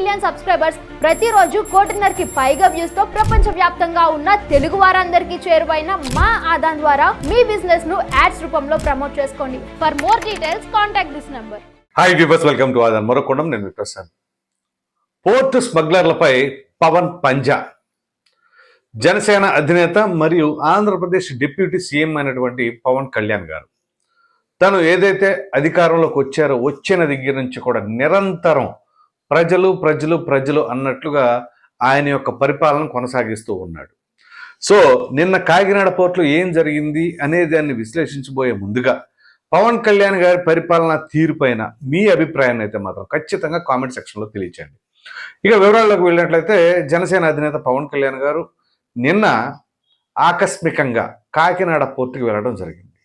Million subscribers ప్రతిరోజు కోటిన్నరకి పైగా వ్యూస్తో ప్రపంచ వ్యాప్తంగా ఉన్న తెలుగు వారందరికీ చేరువైన మా ఆదాన్ ద్వారా మీ బిజినెస్ను యాడ్స్ రూపంలో ప్రమోట్ చేసుకోండి. For more details contact this number hi viewers welcome to Aadhan మరొకొండం నేను మీ ప్రసాద్ పోర్టు స్మగ్లర్లపై పవన్ పంజా. జనసేన అధినేత మరియు ఆంధ్రప్రదేశ్ డిప్యూటీ సీఎం అయినటువంటి పవన్ కళ్యాణ్ గారు. తను ఏదైతే అధికారంలోకి వచ్చారో వచ్చిన దగ్గర నుంచి కూడా నిరంతరం ప్రజలు ప్రజలు ప్రజలు అన్నట్లుగా ఆయన యొక్క పరిపాలన కొనసాగిస్తూ ఉన్నాడు. సో నిన్న కాకినాడ పోర్టులో ఏం జరిగింది అనే దాన్ని విశ్లేషించబోయే ముందుగా పవన్ కళ్యాణ్ గారి పరిపాలన తీరుపైన మీ అభిప్రాయాన్ని అయితే మాత్రం ఖచ్చితంగా కామెంట్ సెక్షన్లో తెలియచేయండి. ఇక వివరాల్లోకి వెళ్ళినట్లయితే జనసేన అధినేత పవన్ కళ్యాణ్ గారు నిన్న ఆకస్మికంగా కాకినాడ పోర్టుకి వెళ్ళడం జరిగింది.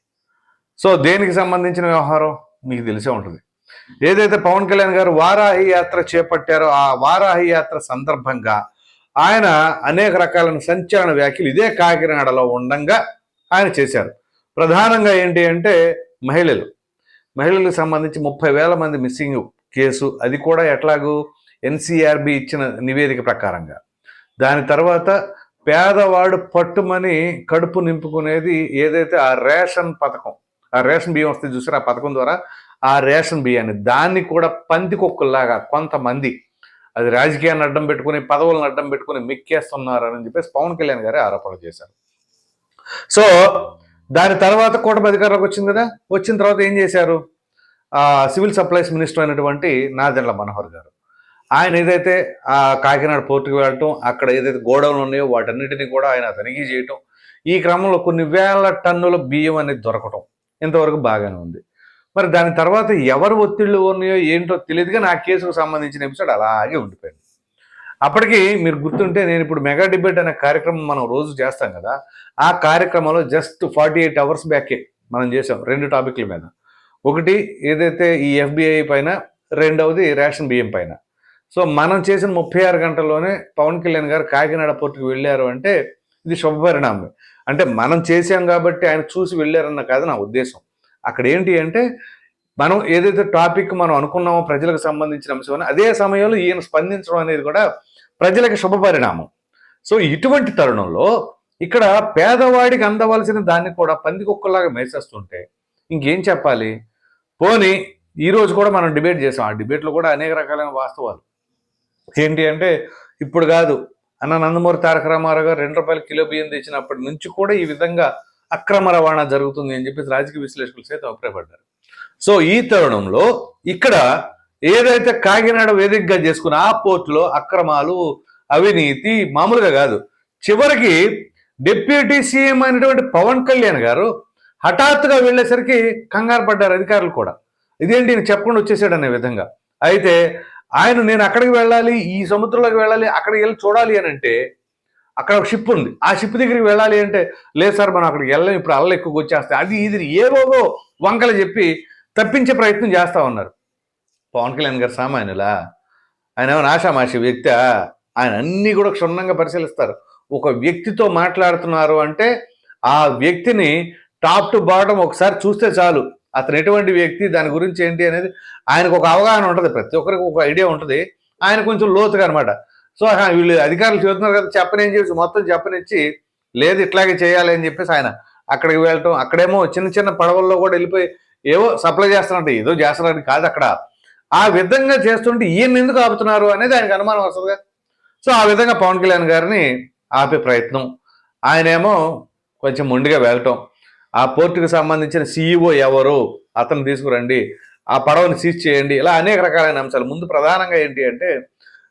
సో దేనికి సంబంధించిన వ్యవహారం? మీకు తెలిసే ఉంటుంది. ఏదైతే పవన్ కళ్యాణ్ గారు వారాహి యాత్ర చేపట్టారో ఆ వారాహి యాత్ర సందర్భంగా ఆయన అనేక రకాలైన సంచలన వ్యాఖ్యలు ఇదే కాకినాడలో ఉండంగా ఆయన చేశారు. ప్రధానంగా ఏంటి అంటే మహిళలు. మహిళలకు సంబంధించి ముప్పై వేల మంది మిస్సింగ్ కేసు. అది కూడా ఎట్లాగూ ఎన్సీఆర్బి ఇచ్చిన నివేదిక ప్రకారంగా. దాని తర్వాత పేదవాడు పట్టుమని కడుపు నింపుకునేది ఏదైతే ఆ రేషన్ పథకం ఆ రేషన్ బియ్యం వస్తే చూసారు ఆ పథకం ద్వారా ఆ రేషన్ బియ్యాన్ని దాన్ని కూడా పంది కుక్కల్లాగా కొంతమంది అది రాజకీయాన్ని అడ్డం పెట్టుకుని పదవులను అడ్డం పెట్టుకుని మిక్కేస్తున్నారని చెప్పేసి పవన్ కళ్యాణ్ గారే ఆరోపణలు చేశారు. సో దాని తర్వాత కూటమి అధికారంలోకి వచ్చింది కదా? వచ్చిన తర్వాత ఏం చేశారు? సివిల్ సప్లైస్ మినిస్టర్ అయినటువంటి నాదెండ్ల మనోహర్ గారు ఆయన ఏదైతే ఆ కాకినాడ పోర్టుకు వెళ్ళటం అక్కడ ఏదైతే గోడౌన్లు ఉన్నాయో వాటన్నిటిని కూడా ఆయన తనిఖీ చేయటం ఈ క్రమంలో కొన్ని వేల టన్నుల బియ్యం అనేది దొరకటం ఇంతవరకు బాగానే ఉంది. మరి దాని తర్వాత ఎవరు ఒత్తిళ్ళు ఉన్నాయో ఏంటో తెలియదు కానీ కేసుకు సంబంధించిన ఎపిసోడ్ అలాగే ఉండిపోయింది. అప్పటికి మీరు గుర్తుంటే నేను ఇప్పుడు మెగా డిబేట్ అనే కార్యక్రమం మనం రోజు చేస్తాం కదా ఆ కార్యక్రమంలో జస్ట్ ఫార్టీ ఎయిట్ అవర్స్ బ్యాకే మనం చేసాం రెండు టాపిక్ల మీద. ఒకటి ఏదైతే ఈ ఎఫ్బిఐ పైన రెండవది రేషన్ బియ్యం పైన. సో మనం చేసిన ముప్పై ఆరు గంటల్లోనే పవన్ కళ్యాణ్ గారు కాకినాడ పోర్టుకు వెళ్ళారు అంటే ఇది శుభపరిణామం అంటే మనం చేసాం కాబట్టి ఆయన చూసి వెళ్ళారన్న కాదు నా ఉద్దేశం. అక్కడ ఏంటి అంటే మనం ఏదైతే టాపిక్ మనం అనుకున్నామో ప్రజలకు సంబంధించిన అంశం అదే సమయంలో ఈయన స్పందించడం అనేది కూడా ప్రజలకు శుభపరిణామం సో ఇటువంటి తరుణంలో ఇక్కడ పేదవాడికి అందవలసిన దాన్ని కూడా పందికొక్కలాగా మేసేస్తుంటే ఇంకేం చెప్పాలి? పోని ఈరోజు కూడా మనం డిబేట్ చేసాం. ఆ డిబేట్లో కూడా అనేక రకాలైన వాస్తవాలు. ఏంటి అంటే ఇప్పుడు కాదు అన్న నందమూరి తారక రామారావు గారు రెండు రూపాయల కిలో బియ్యం తెచ్చినప్పటి నుంచి కూడా ఈ విధంగా అక్రమ రవాణా జరుగుతుంది అని చెప్పేసి రాజకీయ విశ్లేషకులు సైతం అభిప్రాయపడ్డారు. సో ఈ తరుణంలో ఇక్కడ ఏదైతే కాకినాడ వేదికగా చేసుకున్న ఆ పోర్టులో అక్రమాలు అవినీతి మామూలుగా కాదు. చివరికి డిప్యూటీ సీఎం అయినటువంటి పవన్ కళ్యాణ్ గారు హఠాత్తుగా వెళ్ళేసరికి కంగారు పడ్డారు అధికారులు కూడా. ఇదేంటి నేను చెప్పకుండా వచ్చేసాడు అనే విధంగా. అయితే ఆయన నేను అక్కడికి వెళ్ళాలి ఈ సముద్రంలోకి వెళ్ళాలి అక్కడికి వెళ్ళి చూడాలి అని అంటే అక్కడ ఒక షిప్ ఉంది. ఆ షిప్ దగ్గరికి వెళ్ళాలి అంటే లేదు సార్ మనం అక్కడికి వెళ్ళాం ఇప్పుడు అల్ల ఎక్కువ వచ్చేస్తాయి. అది ఇది ఏవోవో వంకలు చెప్పి తప్పించే ప్రయత్నం చేస్తా ఉన్నారు. పవన్ కళ్యాణ్ గారు సామాన్యులా? ఆయన ఏమైనా ఆషామాషి వ్యక్తి? ఆయన అన్నీ కూడా క్షుణ్ణంగా పరిశీలిస్తారు. ఒక వ్యక్తితో మాట్లాడుతున్నారు అంటే ఆ వ్యక్తిని టాప్ టు బాటం ఒకసారి చూస్తే చాలు. అతను ఎటువంటి వ్యక్తి దాని గురించి ఏంటి అనేది ఆయనకు ఒక అవగాహన ఉంటుంది. ప్రతి ఒక్కరికి ఒక ఐడియా ఉంటుంది. ఆయన కొంచెం లోతుగా అనమాట సో వీళ్ళు అధికారులు చెబుతున్నారు కదా చెప్పనేం చెప్పి మొత్తం చెప్పనిచ్చి లేదు ఇట్లాగే చేయాలి అని చెప్పేసి ఆయన అక్కడికి వెళ్ళటం అక్కడేమో చిన్న చిన్న పడవల్లో కూడా వెళ్ళిపోయి ఏవో సప్లై చేస్తున్నట్టు ఏదో చేస్తున్నట్టు కాదు అక్కడ. ఆ విధంగా చేస్తుంటే ఈయన ఎందుకు ఆపుతున్నారు అనేది ఆయనకు అనుమానం వస్తుందిగా సో ఆ విధంగా పవన్ కళ్యాణ్ గారిని ఆపే ప్రయత్నం. ఆయనేమో కొంచెం మొండిగా వెళ్ళటం. ఆ పోర్టుకు సంబంధించిన సీఈఓ ఎవరు అతను తీసుకురండి ఆ పడవని సీజ్ చేయండి ఇలా అనేక రకాలైన అంశాలు. ముందు ప్రధానంగా ఏంటి అంటే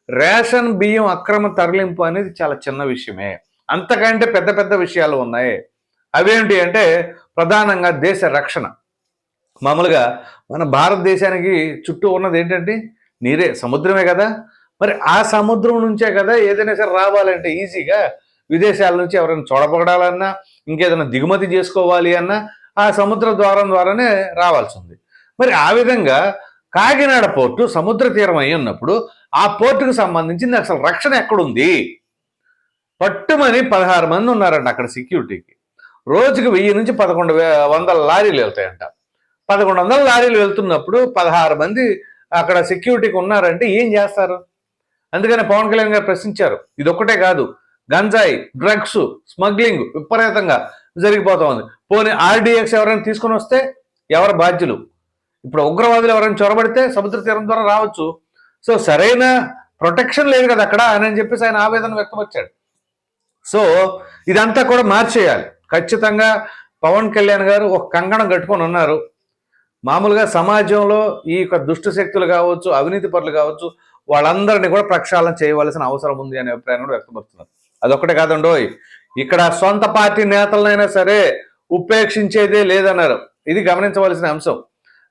రేషన్ బియ్యం అక్రమ తరలింపు అనేది చాలా చిన్న విషయమే. అంతకంటే పెద్ద పెద్ద విషయాలు ఉన్నాయి. అవేంటి అంటే ప్రధానంగా దేశ రక్షణ. మామూలుగా మన భారతదేశానికి చుట్టూ ఉన్నది ఏంటంటే నీరే సముద్రమే కదా. మరి ఆ సముద్రం నుంచే కదా ఏదైనా సరే రావాలంటే ఈజీగా విదేశాల నుంచి ఎవరైనా చూడపడాలన్నా ఇంకేదైనా దిగుమతి చేసుకోవాలి అన్నా ఆ సముద్ర ద్వారం ద్వారానే రావాల్సి ఉంది. మరి ఆ విధంగా కాకినాడ పోర్టు సముద్ర తీరం అయి ఉన్నప్పుడు ఆ పోర్టుకు సంబంధించింది అసలు రక్షణ ఎక్కడుంది? పట్టుమని పదహారు మంది ఉన్నారంట అక్కడ సెక్యూరిటీకి. రోజుకి వెయ్యి నుంచి పదకొండు వే వందల లారీలు వెళ్తాయంట. పదకొండు వందల లారీలు వెళ్తున్నప్పుడు పదహారు మంది అక్కడ సెక్యూరిటీకి ఉన్నారంటే ఏం చేస్తారు? అందుకని పవన్ కళ్యాణ్ గారు ప్రశ్నించారు. ఇది ఒక్కటే కాదు. గంజాయి డ్రగ్స్ స్మగ్లింగ్ విపరీతంగా జరిగిపోతా ఉంది. పోనీ ఆర్డీఎక్స్ ఎవరైనా తీసుకొని వస్తే ఎవరు బాధ్యులు? ఇప్పుడు ఉగ్రవాదులు ఎవరైనా చొరబడితే సముద్ర తీరం ద్వారా రావచ్చు. సో సరైన ప్రొటెక్షన్ లేదు కదా అక్కడ అని చెప్పేసి ఆయన ఆవేదన వ్యక్తపరిచాడు సో ఇదంతా కూడా మార్చేయాలి. ఖచ్చితంగా పవన్ కళ్యాణ్ గారు ఒక కంగణం కట్టుకొని ఉన్నారు. మామూలుగా సమాజంలో ఈ యొక్క దుష్ట శక్తులు కావచ్చు అవినీతి పరులు కావచ్చు వాళ్ళందరినీ కూడా ప్రక్షాళన చేయవలసిన అవసరం ఉంది అనే అభిప్రాయం కూడా వ్యక్తపరుస్తున్నారు అదొక్కటే కాదండోయ్ ఇక్కడ సొంత పార్టీ నేతలనైనా సరే ఉపేక్షించేదే లేదన్నారు. ఇది గమనించవలసిన అంశం.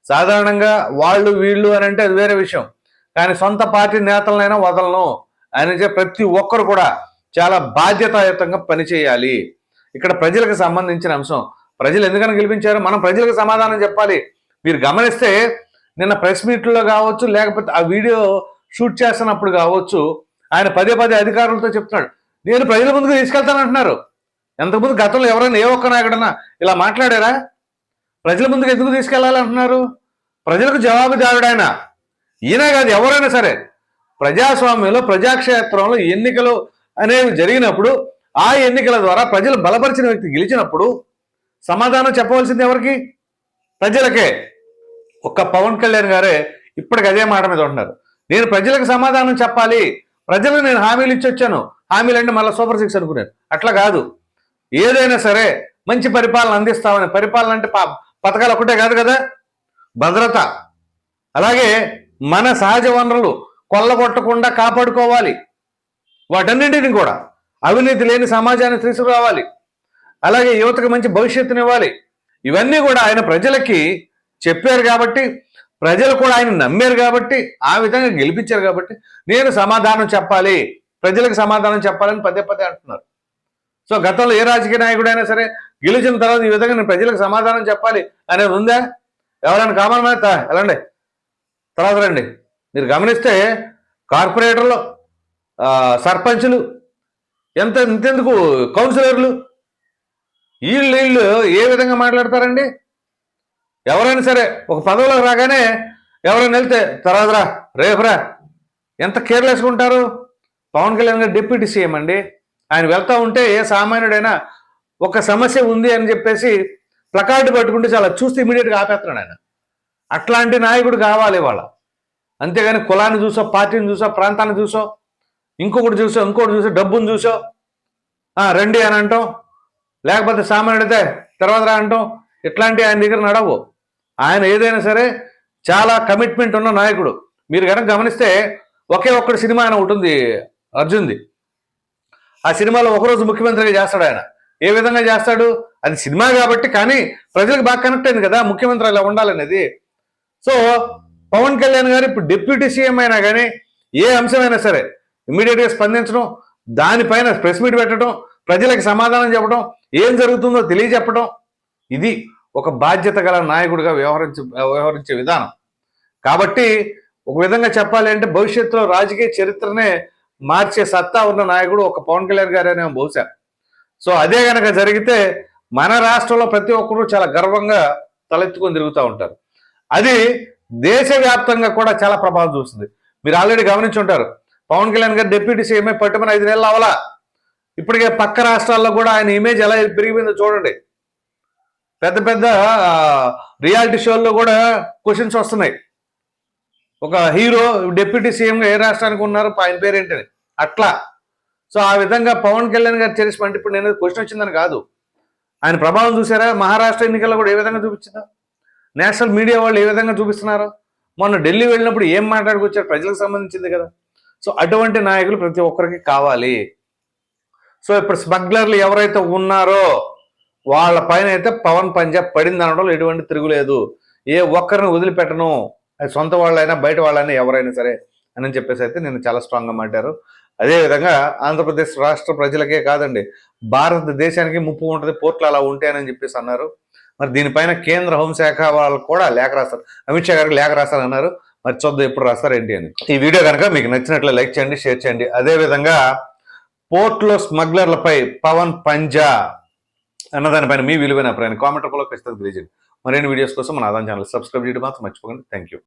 సాధారణంగా వాళ్ళు వీళ్ళు అని అంటే అది వేరే విషయం. కానీ సొంత పార్టీ నేతలనైనా వదలను. అని ప్రతి ఒక్కరు కూడా చాలా బాధ్యతాయుతంగా పనిచేయాలి. ఇక్కడ ప్రజలకు సంబంధించిన అంశం. ప్రజలు ఎందుకని గెలిపించారు? మనం ప్రజలకు సమాధానం చెప్పాలి. మీరు గమనిస్తే నిన్న ప్రెస్ మీట్లో కావచ్చు లేకపోతే ఆ వీడియో షూట్ చేస్తున్నప్పుడు కావచ్చు ఆయన పదే పదే అధికారులతో చెప్తున్నాడు. నేను ప్రజల ముందుకు తీసుకెళ్తానంటున్నారు. ఎంతకుముందు గతంలో ఎవరైనా ఏ ఒక్క నాయకుడన్నా ఇలా మాట్లాడారా? ప్రజల ముందుకు ఎందుకు తీసుకెళ్ళాలంటున్నారు? ప్రజలకు జవాబుదారుడైనా ఈయన కాదు ఎవరైనా సరే ప్రజాస్వామ్యంలో ప్రజాక్షేత్రంలో ఎన్నికలు అనేవి జరిగినప్పుడు ఆ ఎన్నికల ద్వారా ప్రజలు బలపరిచిన వ్యక్తి గెలిచినప్పుడు సమాధానం చెప్పవలసింది ఎవరికి? ప్రజలకే. ఒక్క పవన్ కళ్యాణ్ గారే ఇప్పటికి అదే మాట మీద ఉంటున్నారు. నేను ప్రజలకు సమాధానం చెప్పాలి. ప్రజలకు నేను హామీలు ఇచ్చి వచ్చాను. హామీలు అంటే మళ్ళీ సూపర్ సిక్స్ అనుకున్నాను. అట్లా కాదు. ఏదైనా సరే మంచి పరిపాలన అందిస్తామని పరిపాలన అంటే పథకాలు ఒకటే కాదు కదా? భద్రత. అలాగే మన సహజ వనరులు కొల్లగొట్టకుండా కాపాడుకోవాలి. వాటన్నింటిని కూడా. అవినీతి లేని సమాజాన్ని తీసుకురావాలి. అలాగే యువతకు మంచి భవిష్యత్తునివ్వాలి. ఇవన్నీ కూడా ఆయన ప్రజలకి చెప్పారు కాబట్టి ప్రజలు కూడా ఆయన నమ్మారు కాబట్టి ఆ విధంగా గెలిపించారు కాబట్టి నేను సమాధానం చెప్పాలి. ప్రజలకు సమాధానం చెప్పాలని పదే పదే అంటున్నారు. సో గతంలో ఏ రాజకీయ నాయకుడైనా సరే గెలిచిన తర్వాత ఈ విధంగా నేను ప్రజలకు సమాధానం చెప్పాలి అనేది ఉందా? ఎవరైనా కామన్ మీద ఎలాండి తర్వాత రండి. మీరు గమనిస్తే కార్పొరేటర్లు సర్పంచ్లు సర్పంచులు ఎంత ఇంతెందుకు కౌన్సిలర్లు? వీళ్ళు వీళ్ళు ఏ విధంగా మాట్లాడతారండి? ఎవరైనా సరే ఒక పదవిలోకి రాగానే ఎవరైనా వెళ్తే తర్వాత రా రేపురా ఎంత కేర్లెస్గా ఉంటారు? పవన్ కళ్యాణ్ గారు డిప్యూటీ సీఎం అండి. ఆయన వెళ్తూ ఉంటే ఏ సామాన్యుడైనా ఒక సమస్య ఉంది అని చెప్పేసి ప్లకార్డు పట్టుకుంటే చాలా చూస్తే ఇమీడియట్గా ఆపేస్తున్నాడు ఆయన. అట్లాంటి నాయకుడు కావాలి వాళ్ళ అంతేగాని కులాన్ని చూసో పార్టీని చూసో ప్రాంతాన్ని చూసో ఇంకొకటి చూసో ఇంకొకటి చూసో డబ్బును చూసో రండి అని అంటాం. లేకపోతే సామాన్యుడితే తర్వాత రా అంటాం. ఇట్లాంటి ఆయన దగ్గర నడవు. ఆయన ఏదైనా సరే చాలా కమిట్మెంట్ ఉన్న నాయకుడు. మీరు కనుక గమనిస్తే ఒకే ఒక్కటి సినిమా ఆయన ఉంటుంది అర్జున్ది. ఆ సినిమాలో ఒకరోజు ముఖ్యమంత్రిగా చేస్తాడు ఆయన. ఏ విధంగా చేస్తాడు? అది సినిమా కాబట్టి కానీ ప్రజలకు బాగా కనెక్ట్ అయింది కదా ముఖ్యమంత్రి అలా ఉండాలనేది. సో పవన్ కళ్యాణ్ గారు ఇప్పుడు డిప్యూటీ సీఎం అయినా కానీ ఏ అంశమైనా సరే ఇమీడియట్గా స్పందించడం దానిపైన ప్రెస్ మీట్ పెట్టడం ప్రజలకు సమాధానం చెప్పడం ఏం జరుగుతుందో తెలియజెప్పడం ఇది ఒక బాధ్యత గల నాయకుడిగా వ్యవహరించ వ్యవహరించే విధానం. కాబట్టి ఒక విధంగా చెప్పాలి అంటే భవిష్యత్తులో రాజకీయ చరిత్రనే మార్చే సత్తా ఉన్న నాయకుడు ఒక పవన్ కళ్యాణ్ గారేనే బహుశా సో అదే కనుక జరిగితే మన రాష్ట్రంలో ప్రతి ఒక్కరూ చాలా గర్వంగా తలెత్తుకొని తిరుగుతూ ఉంటారు. అది దేశవ్యాప్తంగా కూడా చాలా ప్రభావం చూస్తుంది. మీరు ఆల్రెడీ గమనించి ఉంటారు పవన్ కళ్యాణ్ గారు డిప్యూటీ సీఎంఏ పట్టుమని ఐదు నెలలు అవలా ఇప్పటికే పక్క రాష్ట్రాల్లో కూడా ఆయన ఇమేజ్ ఎలా పెరిగిపోయిందో చూడండి. పెద్ద పెద్ద రియాలిటీ షోల్లో కూడా క్వశ్చన్స్ వస్తున్నాయి. ఒక హీరో డిప్యూటీ సీఎంగా ఏ రాష్ట్రానికి ఉన్నారు? ఆయన పేరేంటని. అట్లా. సో ఆ విధంగా పవన్ కళ్యాణ్ గారు చరిస్మ అంటే ఇప్పుడు నేను క్వశ్చన్ వచ్చిందని కాదు. ఆయన ప్రభావం చూసారా మహారాష్ట్ర ఎన్నికల్లో కూడా ఏ విధంగా చూపించిందా? నేషనల్ మీడియా వాళ్ళు ఏ విధంగా చూపిస్తున్నారు? మొన్న ఢిల్లీ వెళ్ళినప్పుడు ఏం మాట్లాడుకొచ్చారు? ప్రజలకు సంబంధించింది కదా. సో అటువంటి నాయకులు ప్రతి ఒక్కరికి కావాలి. సో ఇప్పుడు స్మగ్లర్లు ఎవరైతే ఉన్నారో వాళ్ళ పైన అయితే పవన్ పంజాబ్ పడింది అనడంలో ఎటువంటి తిరుగులేదు ఏ ఒక్కరిని వదిలిపెట్టను. అది సొంత వాళ్ళైనా బయట వాళ్ళైనా ఎవరైనా సరే అని చెప్పేసి అయితే నేను చాలా స్ట్రాంగ్గా మాట్లాడారు. అదేవిధంగా ఆంధ్రప్రదేశ్ రాష్ట్ర ప్రజలకే కాదండి భారతదేశానికి ముప్పు ఉంటుంది పోర్ట్లు అలా ఉంటాయని చెప్పేసి అన్నారు. మరి దీనిపైన కేంద్ర హోంశాఖ వాళ్ళు కూడా లేఖ రాస్తారు. అమిత్ షా గారికి లేఖ రాస్తారు అన్నారు మరి చూద్దాం ఎప్పుడు రాస్తారు ఏంటి అని. ఈ వీడియో కనుక మీకు నచ్చినట్లు లైక్ చేయండి షేర్ చేయండి. అదేవిధంగా పోర్ట్లో స్మగ్లర్లపై పవన్ పంజా అన్నదానిపైన మీ విలువైన అభిప్రాయాన్ని కామెంట్ రూపంలో ఖచ్చితంగా తెలియజేయండి. మరిన్ని వీడియోస్ కోసం మన ఆదాయం ఛానల్ సబ్స్క్రైబ్ చేయడం మాత్రం మర్చిపోకండి. Thank you